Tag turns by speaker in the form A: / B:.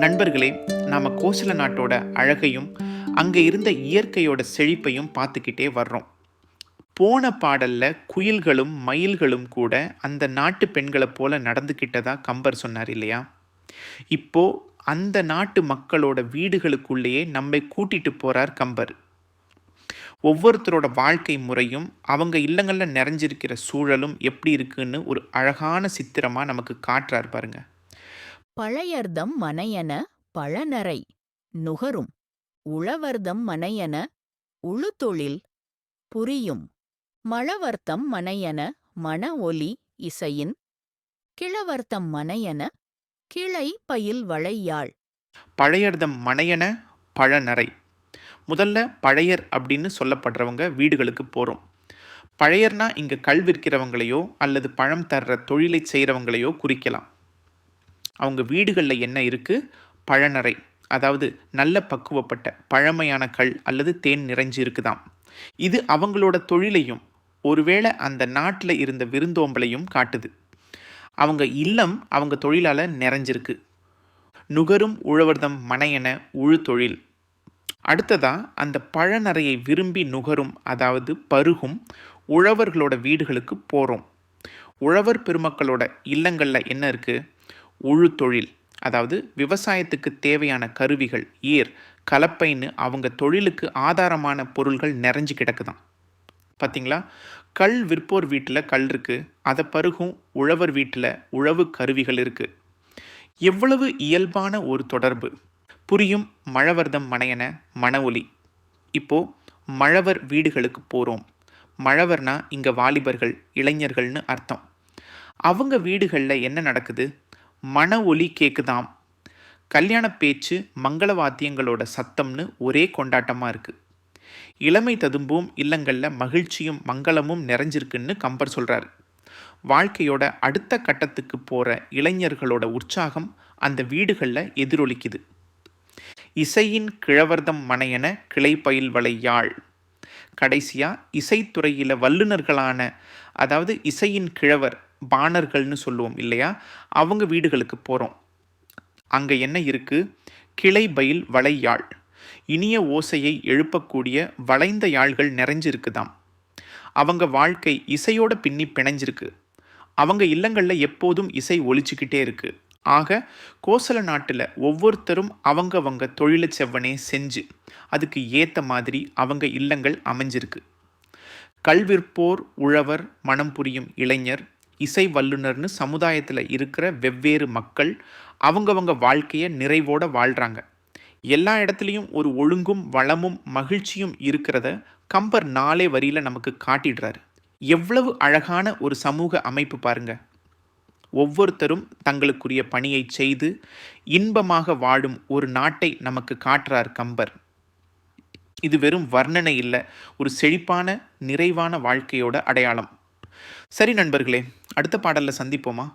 A: நண்பர்களே நாம் கோசல நாட்டோட அழகையும் அங்கே இருந்த இயற்கையோட செழிப்பையும் பார்த்துக்கிட்டே வர்றோம். போன பாடலில் குயில்களும் மயில்களும் கூட அந்த நாட்டு பெண்களைப் போல நடந்துக்கிட்டதா கம்பர் சொன்னார் இல்லையா? இப்போ அந்த நாட்டு மக்களோட வீடுகளுக்குள்ளேயே நம்மை கூட்டிட்டு போறார் கம்பர். ஒவ்வொருத்தரோட வாழ்க்கை முறையும் அவங்க இல்லங்களில் நிறைஞ்சிருக்கிற சூழலும் எப்படி இருக்குன்னு ஒரு அழகான சித்திரமாக நமக்கு காட்டுறார் பாருங்கள்
B: பழையர்தம் மனையன பழநரை நுகரும். உழவர்தம் மனையன உழுதொழில் புரியும். மழவர்த்தம் மனையன மண ஒலி இசையின். கிழவர்த்தம் மனையன கிளை பயில் வளையாள்.
A: பழையர்தம் மனையன பழநரை முதல்ல பழையர் அப்படின்னு சொல்லப்படுறவங்க வீடுகளுக்கு போகிறோம் பழையர்னா இங்கே கல் விற்கிறவங்களையோ அல்லது பழம் தர்ற தொழிலை செய்கிறவங்களையோ குறிக்கலாம். அவங்க வீடுகளில் என்ன இருக்குது பழநரை அதாவது நல்ல பக்குவப்பட்ட பழமையான கல் அல்லது தேன் நிறைஞ்சு இருக்குதாம். இது அவங்களோட தொழிலையும் ஒருவேளை அந்த நாட்டில் இருந்த விருந்தோம்பலையும் காட்டுது. அவங்க இல்லம் அவங்க தொழிலால் நிறைஞ்சிருக்கு. நுகரும் உழவர்தம் மனையென உழு தொழில். அடுத்ததா அந்த பழநறையை விரும்பி நுகரும் அதாவது பருகும் உழவர்களோட வீடுகளுக்கு போகிறோம் உழவர் பெருமக்களோட இல்லங்களில் என்ன இருக்குது உழு தொழில் அதாவது விவசாயத்துக்கு தேவையான கருவிகள் ஏர் கலப்பைன்னு அவங்க தொழிலுக்கு ஆதாரமான பொருள்கள் நிறைஞ்சு கிடக்குதாம் பார்த்தீங்களா கல் விற்போர் வீட்டில் கல் இருக்குது அதை பருகும் உழவர் வீட்டில் உழவு கருவிகள் இருக்குது எவ்வளவு இயல்பான ஒரு தொடர்பு. புரியும் மழவர்தம் மனையன மன ஒலி. இப்போது மழவர் வீடுகளுக்கு போகிறோம் மழவர்னா இங்கே வாலிபர்கள் இளைஞர்கள்னு அர்த்தம். அவங்க வீடுகளில் என்ன நடக்குது? மன ஒலி கேக்குதாம். கல்யாண பேச்சு மங்கள வாத்தியங்களோட சத்தம்னு ஒரே கொண்டாட்டமாக இருக்குது இளமை ததும்பும் இல்லங்களில் மகிழ்ச்சியும் மங்களமும் நிறைஞ்சிருக்குன்னு கம்பர் சொல்கிறார் வாழ்க்கையோட அடுத்த கட்டத்துக்கு போகிற இளைஞர்களோட உற்சாகம் அந்த வீடுகளில் எதிரொலிக்குது. இசையின் கிழவர்தம் மனையென கிளைப்பயில் வளை யாழ். கடைசியாக இசைத்துறையில் வல்லுநர்களான அதாவது இசையின் கிழவர் பாணர்கள்னு சொல்லுவோம் இல்லையா? அவங்க வீடுகளுக்கு போகிறோம் அங்கே என்ன இருக்குது கிளை பயில் வளை யாழ் இனிய ஓசையை எழுப்பக்கூடிய வளைந்த யாழ்கள் நிறைஞ்சிருக்குதாம். அவங்க வாழ்க்கை இசையோட பின்னி பிணைஞ்சிருக்கு. அவங்க இல்லங்களில் எப்போதும் இசை ஒழிச்சுக்கிட்டே இருக்குது ஆக கோசல நாட்டில் ஒவ்வொருத்தரும் அவங்கவங்க தொழிலை செவ்வனே செஞ்சு அதுக்கு ஏற்ற மாதிரி அவங்க இல்லங்கள் அமைஞ்சிருக்கு. கல்விற்போர் உழவர் மனம் புரியும் இளைஞர் இசை வல்லுனர்னு சமுதாயத்தில் இருக்கிற வெவ்வேறு மக்கள் அவங்கவங்க வாழ்க்கையை நிறைவோட வாழ்கிறாங்க எல்லா இடத்துலையும் ஒரு ஒழுங்கும் வளமும் மகிழ்ச்சியும் இருக்கிறத கம்பர் நாளே வரியில் நமக்கு காட்டிடுறாரு. எவ்வளவு அழகான ஒரு சமூக அமைப்பு பாருங்க. ஒவ்வொருத்தரும் தங்களுக்குரிய பணியை செய்து இன்பமாக வாழும் ஒரு நாட்டை நமக்கு காட்டுறார் கம்பர். இது வெறும் வர்ணனை இல்லை ஒரு செழிப்பான நிறைவான வாழ்க்கையோட அடையாளம். சரி நண்பர்களே அடுத்த பாடலில் சந்திப்போமா?